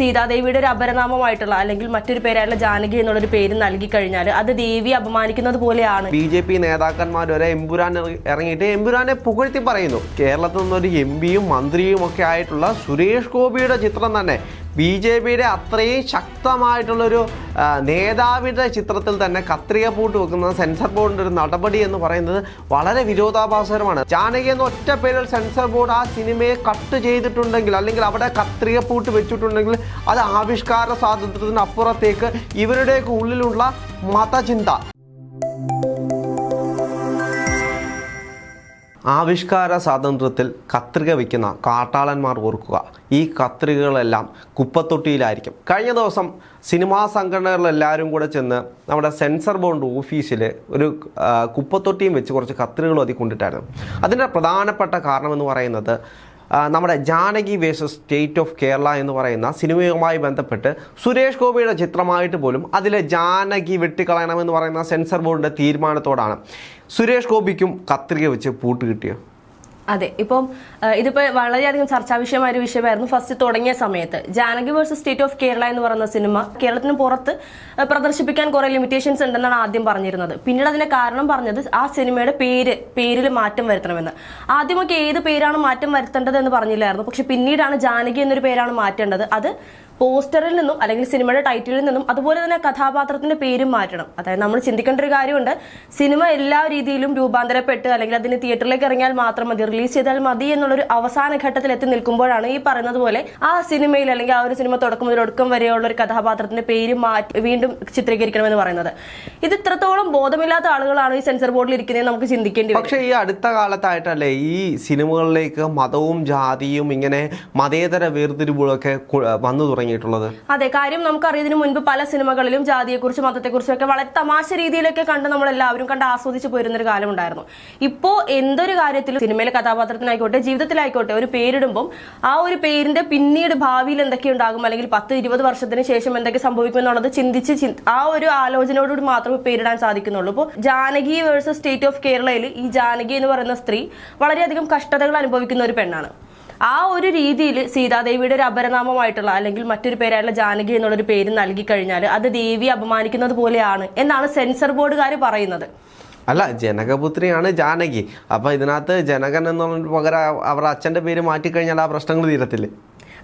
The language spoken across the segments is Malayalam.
സീതാദേവിയുടെ ഒരു അപരനാമമായിട്ടുള്ള അല്ലെങ്കിൽ മറ്റൊരു പേരായിട്ടുള്ള ജാനകി എന്നുള്ളൊരു പേര് നൽകി കഴിഞ്ഞാൽ അത് ദേവി അപമാനിക്കുന്നത് പോലെയാണ്. ബി ജെ പി നേതാക്കന്മാർ വരെ എമ്പുരാൻ ഇറങ്ങിയിട്ട് എമ്പുരാനെ പുകഴ്ത്തി പറയുന്നു. കേരളത്തിൽ നിന്നൊരു എം പിയും മന്ത്രിയും ഒക്കെ ആയിട്ടുള്ള സുരേഷ് ഗോപിയുടെ ചിത്രം തന്നെ ബി ജെ പിയുടെ അത്രയും ശക്തമായിട്ടുള്ളൊരു നേതാവിന്റെ ചിത്രത്തിൽ തന്നെ കത്രിക പൂട്ട് വെക്കുന്ന സെൻസർ ബോർഡിന്റെ ഒരു നടപടി എന്ന് പറയുന്നത് വളരെ വിരോധാഭാസകരമാണ്. ജാനകി എന്ന ഒറ്റ പേരിൽ സെൻസർ ബോർഡ് ആ സിനിമയെ കട്ട് ചെയ്തിട്ടുണ്ടെങ്കിൽ അല്ലെങ്കിൽ അവിടെ കത്രിക പൂട്ട് വെച്ചിട്ടുണ്ടെങ്കിൽ അത് ആവിഷ്കാര സ്വാതന്ത്ര്യത്തിന് അപ്പുറത്തേക്ക് ഇവരുടെയൊക്കെ ഉള്ളിലുള്ള മതചിന്ത. ആവിഷ്കാര സ്വാതന്ത്ര്യത്തിൽ കത്രിക വയ്ക്കുന്ന കാട്ടാളന്മാർ ഓർക്കുക. ഈ കത്രികകളെല്ലാം കുപ്പത്തൊട്ടിയിലായിരിക്കും. കഴിഞ്ഞ ദിവസം സിനിമാ സംഘടനകളെല്ലാവരും കൂടെ ചെന്ന് നമ്മുടെ സെൻസർ ബോർഡ് ഓഫീസിൽ ഒരു കുപ്പത്തൊട്ടിയും വെച്ച് കുറച്ച് കത്രികളും അതിൽ കൊണ്ടിട്ടായിരുന്നു. അതിന്റെ പ്രധാനപ്പെട്ട കാരണമെന്ന് പറയുന്നത് നമ്മുടെ Janaki versus state of Kerala എന്ന് പറയുന്ന സിനിമയുമായി ബന്ധപ്പെട്ട് സുരേഷ് ഗോപിയുടെ ചിത്രമായിട്ട് പോലും അതിലെ ജാനകി വെട്ടിക്കളയണമെന്ന് പറയുന്ന സെൻസർ ബോർഡിന്റെ തീരുമാനത്തോടാണ്. സുരേഷ് ഗോപിക്കും കത്രിക വെച്ച് പൂട്ട് കിട്ടിയോ? അതെ ഇപ്പം ഇതിപ്പോൾ ഇതിപ്പോ വളരെയധികം ചർച്ചാ വിഷയമായ ഒരു വിഷയമായിരുന്നു ഫസ്റ്റ് തുടങ്ങിയ സമയത്ത്. Janaki versus state of Kerala എന്ന് പറയുന്ന സിനിമ കേരളത്തിന് പുറത്ത് പ്രദർശിപ്പിക്കാൻ കുറെ ലിമിറ്റേഷൻസ് ഉണ്ടെന്നാണ് ആദ്യം പറഞ്ഞിരുന്നത്. പിന്നീട് അതിന്റെ കാരണം പറഞ്ഞത് ആ സിനിമയുടെ പേര് പേരിൽ മാറ്റം വരുത്തണമെന്ന്. ആദ്യമൊക്കെ ഏത് പേരാണ് മാറ്റം വരുത്തേണ്ടത് എന്ന് പറഞ്ഞില്ലായിരുന്നു. പക്ഷെ പിന്നീടാണ് ജാനകി എന്നൊരു പേരാണ് മാറ്റേണ്ടത്. അത് പോസ്റ്ററിൽ നിന്നും അല്ലെങ്കിൽ സിനിമയുടെ ടൈറ്റിലിൽ നിന്നും അതുപോലെ തന്നെ കഥാപാത്രത്തിന്റെ പേരും മാറ്റണം. അതായത് നമ്മൾ ചിന്തിക്കേണ്ട ഒരു കാര്യമുണ്ട്. സിനിമ എല്ലാ രീതിയിലും രൂപാന്തരപ്പെട്ട് അല്ലെങ്കിൽ അതിന് തിയേറ്ററിലേക്ക് ഇറങ്ങിയാൽ മാത്രം മതി റിലീസ് ചെയ്താൽ മതി എന്നുള്ളൊരു അവസാന ഘട്ടത്തിൽ എത്തി നിൽക്കുമ്പോഴാണ് ഈ പറയുന്നത് പോലെ ആ സിനിമയിൽ അല്ലെങ്കിൽ ആ ഒരു സിനിമ തുടക്കം മുതൽ ഒടുക്കം വരെയുള്ള ഒരു കഥാപാത്രത്തിന്റെ പേര് മാറ്റി വീണ്ടും ചിത്രീകരിക്കണമെന്ന് പറയുന്നത്. ഇത് ഇത്രത്തോളം ബോധമില്ലാത്ത ആളുകളാണ് ഈ സെൻസർ ബോർഡിൽ ഇരിക്കുന്നത് നമുക്ക് ചിന്തിക്കേണ്ടി പക്ഷേ ഈ അടുത്ത കാലത്തായിട്ടല്ലേ ഈ സിനിമകളിലേക്ക് മതവും ജാതിയും ഇങ്ങനെ മതേതര വേർതിരിവുകളൊക്കെ വന്നു വന്നു തുടങ്ങിയിട്ടുള്ളത്? അതെ കാര്യം നമുക്കറിയാം ഇതിനു മുൻപ് പല സിനിമകളിലും ജാതിയെക്കുറിച്ചും മതത്തെക്കുറിച്ചും ഒക്കെ വളരെ തമാശ രീതിയിലൊക്കെ കണ്ട് നമ്മൾ എല്ലാവരും കണ്ട് ആസ്വദിച്ച് പോയിരുന്ന ഒരു കാലം ഉണ്ടായിരുന്നു ഇപ്പോ എന്തൊരു കാര്യത്തിലും സിനിമയിലെ കഥാപാത്രത്തിനായിക്കോട്ടെ ജീവിതത്തിലായിക്കോട്ടെ ഒരു പേരിടുമ്പോൾ ആ ഒരു പേരിന്റെ പിന്നീട് ഭാവിയിൽ എന്തൊക്കെ ഉണ്ടാകും അല്ലെങ്കിൽ പത്ത് ഇരുപത് വർഷത്തിന് ശേഷം എന്തൊക്കെ സംഭവിക്കും എന്നുള്ളത് ചിന്തിച്ച് ആ ഒരു ആലോചനയോടുകൂടി മാത്രമേ പേരിടാൻ സാധിക്കുന്നുള്ളൂ. ഇപ്പോൾ ജാനകി വേഴ്സസ് സ്റ്റേറ്റ് ഓഫ് കേരളയിൽ ഈ ജാനകി എന്ന് പറയുന്ന സ്ത്രീ വളരെയധികം കഷ്ടതകൾ അനുഭവിക്കുന്ന ഒരു പെണ്ണാണ്. ആ ഒരു രീതിയിൽ സീതാദേവിയുടെ ഒരു അപരനാമമായിട്ടുള്ള അല്ലെങ്കിൽ മറ്റൊരു പേരായുള്ള ജാനകി എന്നുള്ളൊരു പേര് നൽകി കഴിഞ്ഞാൽ അത് ദേവി അപമാനിക്കുന്നത് പോലെയാണ് എന്നാണ് സെൻസർ ബോർഡുകാർ പറയുന്നത്. അല്ല ജനകപുത്രിയാണ് ജാനകി. അപ്പൊ ഇതിനകത്ത് ജനകൻ എന്നുള്ള പകരം അവരുടെ അച്ഛന്റെ പേര് മാറ്റിക്കഴിഞ്ഞാൽ ആ പ്രശ്നങ്ങൾ തീരത്തില്ലേ?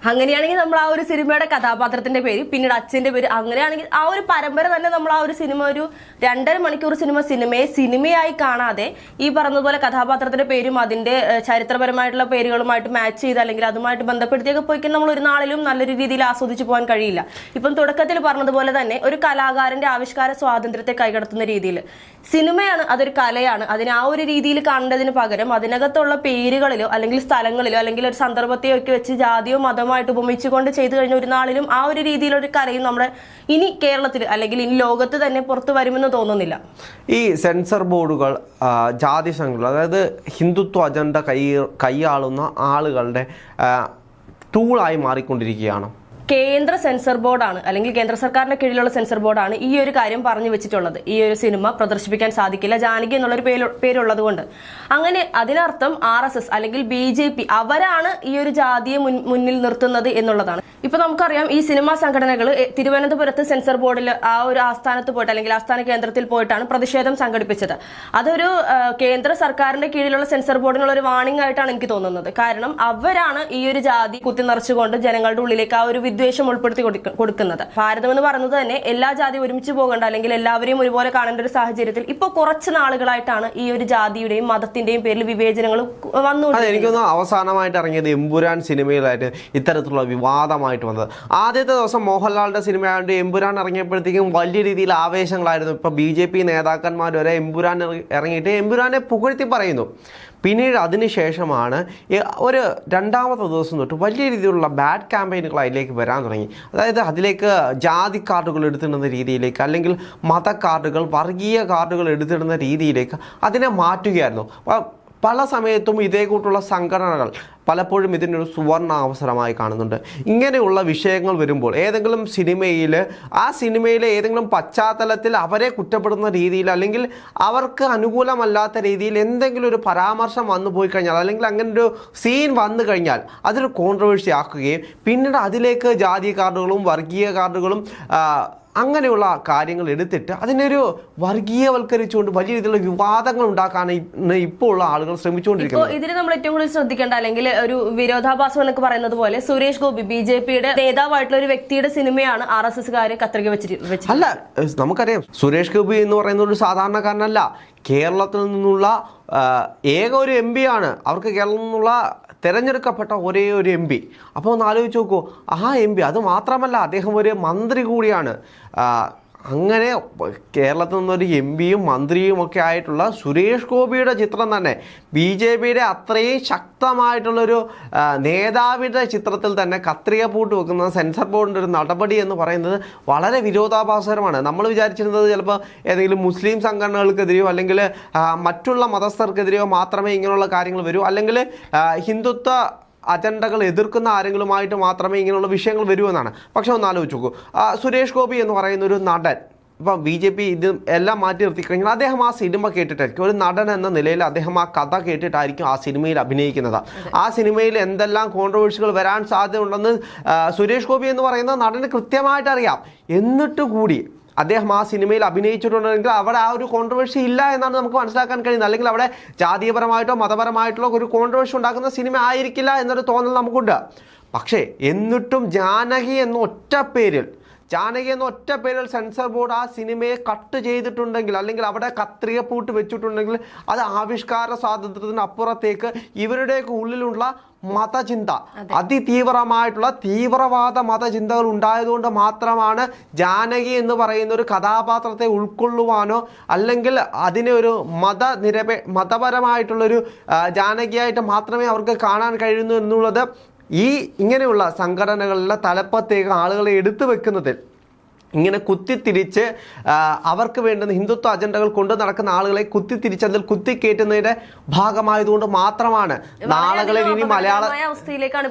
അങ്ങനെയാണെങ്കിൽ നമ്മൾ ആ ഒരു സിനിമയുടെ കഥാപാത്രത്തിന്റെ പേര് പിന്നീട് അച്ഛന്റെ പേര് അങ്ങനെയാണെങ്കിൽ ആ ഒരു പരമ്പര തന്നെ നമ്മൾ ആ ഒരു സിനിമ ഒരു രണ്ടര മണിക്കൂർ സിനിമ സിനിമയെ സിനിമയായി കാണാതെ ഈ പറഞ്ഞതുപോലെ കഥാപാത്രത്തിന്റെ പേരും അതിന്റെ ചരിത്രപരമായിട്ടുള്ള പേരുകളുമായിട്ട് മാച്ച് ചെയ്ത് അല്ലെങ്കിൽ അതുമായിട്ട് ബന്ധപ്പെടുത്തിയൊക്കെ പോയിക്കാൻ നമ്മൾ ഒരു നാളിലും നല്ലൊരു രീതിയിൽ ആസ്വദിച്ചു പോകാൻ കഴിയില്ല. ഇപ്പം തുടക്കത്തിൽ പറഞ്ഞതുപോലെ തന്നെ ഒരു കലാകാരന്റെ ആവിഷ്കാര സ്വാതന്ത്ര്യത്തെ കൈകടത്തുന്ന രീതിയിൽ. സിനിമയാണ് അതൊരു കലയാണ്. അതിന് ആ ഒരു രീതിയിൽ കാണേണ്ടതിന് പകരം അതിനകത്തുള്ള പേരുകളിലോ അല്ലെങ്കിൽ സ്ഥലങ്ങളിലോ അല്ലെങ്കിൽ ഒരു സന്ദർഭത്തെയോ ഒക്കെ വെച്ച് ജാതിയോ മതമായിട്ട് ഉപമിച്ചുകൊണ്ട് ചെയ്തു കഴിഞ്ഞ ഒരു നാളിലും ആ ഒരു രീതിയിലൊരു കരയും നമ്മുടെ ഇനി കേരളത്തിൽ അല്ലെങ്കിൽ ഇനി ലോകത്ത് തന്നെ പുറത്തു വരുമെന്ന് തോന്നുന്നില്ല. ഈ സെൻസർ ബോർഡുകൾ ജാതി സംഘടന അതായത് ഹിന്ദുത്വ അജണ്ട കൈ കൈയാളുന്ന ആളുകളുടെ ടൂളായി മാറിക്കൊണ്ടിരിക്കുകയാണ്. കേന്ദ്ര സെൻസർ ബോർഡാണ് അല്ലെങ്കിൽ കേന്ദ്ര സർക്കാരിന്റെ കീഴിലുള്ള സെൻസർ ബോർഡാണ് ഈ ഒരു കാര്യം പറഞ്ഞു വെച്ചിട്ടുള്ളത്. ഈ ഒരു സിനിമ പ്രദർശിപ്പിക്കാൻ സാധിക്കില്ല. ജാനകി എന്നുള്ളൊരു പേര് പേരുള്ളത് കൊണ്ട്. അങ്ങനെ അതിനർത്ഥം ആർ എസ് എസ് അല്ലെങ്കിൽ ബി ജെ പി അവരാണ് ഈ ഒരു ജാതിയെ മുന്നിൽ നിർത്തുന്നത് എന്നുള്ളതാണ്. ഇപ്പൊ നമുക്കറിയാം ഈ സിനിമാ സംഘടനകൾ തിരുവനന്തപുരത്ത് സെൻസർ ബോർഡിൽ ആ ഒരു ആസ്ഥാനത്ത് പോയിട്ട് അല്ലെങ്കിൽ ആസ്ഥാന കേന്ദ്രത്തിൽ പോയിട്ടാണ് പ്രതിഷേധം സംഘടിപ്പിച്ചത്. അതൊരു കേന്ദ്ര സർക്കാരിന്റെ കീഴിലുള്ള സെൻസർ ബോർഡിനുള്ള ഒരു വാണിംഗ് ആയിട്ടാണ് എനിക്ക് തോന്നുന്നത്. കാരണം അവരാണ് ഈ ഒരു ജാതി കുത്തി നിറച്ചുകൊണ്ട് ജനങ്ങളുടെ ഉള്ളിലേക്ക് ആ ഒരു വിദ്വേഷം ഉൾപ്പെടുത്തി കൊടുക്ക- കൊടുക്കുന്നത്. ഭാരതം എന്ന് പറയുന്നത് തന്നെ എല്ലാ ജാതിയും ഒരുമിച്ച് പോകേണ്ട അല്ലെങ്കിൽ എല്ലാവരെയും ഒരുപോലെ കാണേണ്ട ഒരു സാഹചര്യത്തിൽ ഇപ്പൊ കുറച്ച് നാളുകളായിട്ടാണ് ഈ ഒരു ജാതിയുടെയും മതത്തിന്റെയും പേരിൽ വിവേചനങ്ങൾ വന്നു എനിക്കൊന്ന് അവസാനമായിട്ട് ഇറങ്ങിയത് എമ്പുരാൻ സിനിമയിലായിട്ട് ഇത്തരത്തിലുള്ള വിവാദമായിട്ട് വന്നത്. ആദ്യത്തെ ദിവസം മോഹൻലാലിന്റെ സിനിമയായിട്ട് എമ്പുരാൻ ഇറങ്ങിയപ്പോഴത്തേക്കും വലിയ രീതിയിൽ ആവേശങ്ങളായിരുന്നു. ഇപ്പൊ ബി ജെ പി നേതാക്കന്മാർ വരെ എമ്പുരാൻ ഇറങ്ങിയിട്ട് എമ്പുരാനെ പുകഴ്ത്തി പറയുന്നു. പിന്നീട് അതിനുശേഷമാണ് ഒരു രണ്ടാമത്തെ ദിവസം തൊട്ട് വലിയ രീതിയിലുള്ള ബാഡ് ക്യാമ്പയിനുകൾ അതിലേക്ക് വരാൻ തുടങ്ങി. അതായത് അതിലേക്ക് ജാതി കാർഡുകൾ എടുത്തിടുന്ന രീതിയിലേക്ക് അല്ലെങ്കിൽ മത കാർഡുകൾ വർഗീയ കാർഡുകൾ എടുത്തിടുന്ന രീതിയിലേക്ക് അതിനെ മാറ്റുകയായിരുന്നു. പല സമയത്തും ഇതേ കൂട്ടുള്ള സംഘടനകൾ പലപ്പോഴും ഇതിനൊരു സുവർണ അവസരമായി കാണുന്നുണ്ട്. ഇങ്ങനെയുള്ള വിഷയങ്ങൾ വരുമ്പോൾ ഏതെങ്കിലും സിനിമയിൽ ആ സിനിമയിലെ ഏതെങ്കിലും പശ്ചാത്തലത്തിൽ അവരെ കുറ്റപ്പെടുന്ന രീതിയിൽ അല്ലെങ്കിൽ അവർക്ക് അനുകൂലമല്ലാത്ത രീതിയിൽ എന്തെങ്കിലും ഒരു പരാമർശം വന്നു പോയി കഴിഞ്ഞാൽ അല്ലെങ്കിൽ അങ്ങനെ ഒരു സീൻ വന്നു കഴിഞ്ഞാൽ അതൊരു കോൺട്രവേഴ്സി ആക്കുകയും പിന്നീട് അതിലേക്ക് ജാതി കാർഡുകളും വർഗീയ കാർഡുകളും അങ്ങനെയുള്ള കാര്യങ്ങൾ എടുത്തിട്ട് അതിനൊരു വർഗീയവൽക്കരിച്ചുകൊണ്ട് വലിയ രീതിയിലുള്ള വിവാദങ്ങൾ ഉണ്ടാക്കാനാണ് ഇപ്പോൾ ഉള്ള ആളുകൾ ശ്രമിച്ചുകൊണ്ടിരിക്കുന്നത്. ഇതിന് നമ്മൾ ഏറ്റവും കൂടുതൽ ശ്രദ്ധിക്കേണ്ട അല്ലെങ്കിൽ ഒരു വിരോധാഭാസം എന്നൊക്കെ പറയുന്നത് പോലെ സുരേഷ് ഗോപി ബി ജെ പിയുടെ നേതാവായിട്ടുള്ള ഒരു വ്യക്തിയുടെ സിനിമയാണ് ആർ എസ് എസ്കാര് കത്രിക വെച്ചിട്ട് അല്ല നമുക്കറിയാം സുരേഷ് ഗോപി എന്ന് പറയുന്ന ഒരു സാധാരണക്കാരനല്ല. കേരളത്തിൽ നിന്നുള്ള ഏക ഒരു എം ആണ്. അവർക്ക് കേരളത്തിൽ നിന്നുള്ള തിരഞ്ഞെടുക്കപ്പെട്ട ഒരേ ഒരു എം പി അപ്പോൾ ഒന്ന് ആലോചിച്ച് നോക്കൂ. ആ എം പി അത് മാത്രമല്ല അദ്ദേഹം ഒരു മന്ത്രി കൂടിയാണ്. അങ്ങനെ കേരളത്തിൽ നിന്നൊരു എം പിയും മന്ത്രിയും ഒക്കെ ആയിട്ടുള്ള സുരേഷ് ഗോപിയുടെ ചിത്രം തന്നെ ബി ജെ പിയുടെ അത്രയും ശക്തമായിട്ടുള്ളൊരു നേതാവിന്റെ ചിത്രത്തിൽ തന്നെ കത്രിക പൂട്ട് വെക്കുന്ന സെൻസർ ബോർഡിന്റെ ഒരു നടപടി എന്ന് പറയുന്നത് വളരെ വിരോധാഭാസകരമാണ്. നമ്മൾ വിചാരിച്ചിരുന്നത് ചിലപ്പോൾ ഏതെങ്കിലും മുസ്ലിം സംഘടനകൾക്കെതിരെയോ അല്ലെങ്കിൽ മറ്റുള്ള മതസ്ഥർക്കെതിരെയോ മാത്രമേ ഇങ്ങനെയുള്ള കാര്യങ്ങൾ വരൂ. അല്ലെങ്കിൽ ഹിന്ദുത്വ അജണ്ടകൾ എതിർക്കുന്ന ആരെങ്കിലുമായിട്ട് മാത്രമേ ഇങ്ങനെയുള്ള വിഷയങ്ങൾ വരൂ എന്നാണ്. പക്ഷെ ഒന്ന് ആലോചിച്ച് നോക്കൂ. സുരേഷ് ഗോപി എന്ന് പറയുന്ന ഒരു നടൻ ഇപ്പം ബി ജെ പി ഇത് എല്ലാം മാറ്റി നിർത്തി കഴിഞ്ഞാൽ അദ്ദേഹം ആ സിനിമ കേട്ടിട്ടായിരിക്കും. ഒരു നടൻ എന്ന നിലയിൽ അദ്ദേഹം ആ കഥ കേട്ടിട്ടായിരിക്കും ആ സിനിമയിൽ അഭിനയിക്കുന്നത്. ആ സിനിമയിൽ എന്തെല്ലാം കോൺട്രവേഴ്സികൾ വരാൻ സാധ്യതയുണ്ടെന്ന് സുരേഷ് ഗോപി എന്ന് പറയുന്ന നടന് കൃത്യമായിട്ട് അറിയാം എന്നിട്ട് കൂടി അദ്ദേഹം ആ സിനിമയിൽ അഭിനയിച്ചിട്ടുണ്ടെങ്കിൽ അവിടെ ആ ഒരു കോൺട്രവേഴ്സി ഇല്ല എന്നാണ് നമുക്ക് മനസ്സിലാക്കാൻ കഴിയുന്നത്. അല്ലെങ്കിൽ അവിടെ ജാതീയപരമായിട്ടോ മതപരമായിട്ടോ ഒരു കോൺട്രവേഴ്സി ഉണ്ടാക്കുന്ന സിനിമ ആയിരിക്കില്ല എന്നൊരു തോന്നൽ നമുക്കുണ്ട്. പക്ഷേ എന്നിട്ടും ജാനകി എന്ന ഒറ്റ പേരിൽ ജാനകി എന്ന ഒറ്റ പേരിൽ സെൻസർ ബോർഡ് ആ സിനിമയെ കട്ട് ചെയ്തിട്ടുണ്ടെങ്കിൽ അല്ലെങ്കിൽ അവിടെ കത്രിക പൂട്ട് വെച്ചിട്ടുണ്ടെങ്കിൽ അത് ആവിഷ്കാര സ്വാതന്ത്ര്യത്തിന് അപ്പുറത്തേക്ക് ഇവരുടെയൊക്കെ ഉള്ളിലുള്ള മതചിന്ത അതിതീവ്രമായിട്ടുള്ള തീവ്രവാദ മതചിന്തകൾ ഉണ്ടായതുകൊണ്ട് മാത്രമാണ് ജാനകി എന്ന് പറയുന്ന ഒരു കഥാപാത്രത്തെ ഉൾക്കൊള്ളുവാനോ അല്ലെങ്കിൽ അതിനെ ഒരു മത മതനിരപേ മതപരമായിട്ടുള്ളൊരു ജാനകിയായിട്ട് മാത്രമേ അവർക്ക് കാണാൻ കഴിയുന്നു എന്നുള്ളത് ഈ ഇങ്ങനെയുള്ള സംഘടനകളിലെ തലപ്പത്തേക്ക് ആളുകളെ എടുത്തു വെക്കുന്നതിൽ ഇങ്ങനെ കുത്തിത്തിരിച്ച് അവർക്ക് വേണ്ടുന്ന ഹിന്ദുത്വ അജണ്ടകൾ കൊണ്ട് നടക്കുന്ന ആളുകളെ കുത്തിത്തിരിച്ച് അതിൽ കുത്തിക്കയറ്റുന്നതിന്റെ ഭാഗമായതുകൊണ്ട് മാത്രമാണ് നാളുകളിൽ ഇനി മലയാള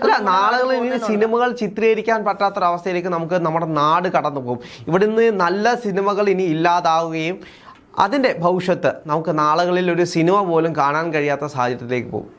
അല്ല നാളുകളിൽ ഇനി സിനിമകൾ ചിത്രീകരിക്കാൻ പറ്റാത്തൊരവസ്ഥയിലേക്ക് നമുക്ക് നമ്മുടെ നാട് കടന്നു പോകും. ഇവിടുന്ന് നല്ല സിനിമകൾ ഇനി ഇല്ലാതാവുകയും അതിന്റെ ഭവിഷ്യത്ത് നമുക്ക് നാളുകളിൽ ഒരു സിനിമ പോലും കാണാൻ കഴിയാത്ത സാഹചര്യത്തിലേക്ക് പോകും.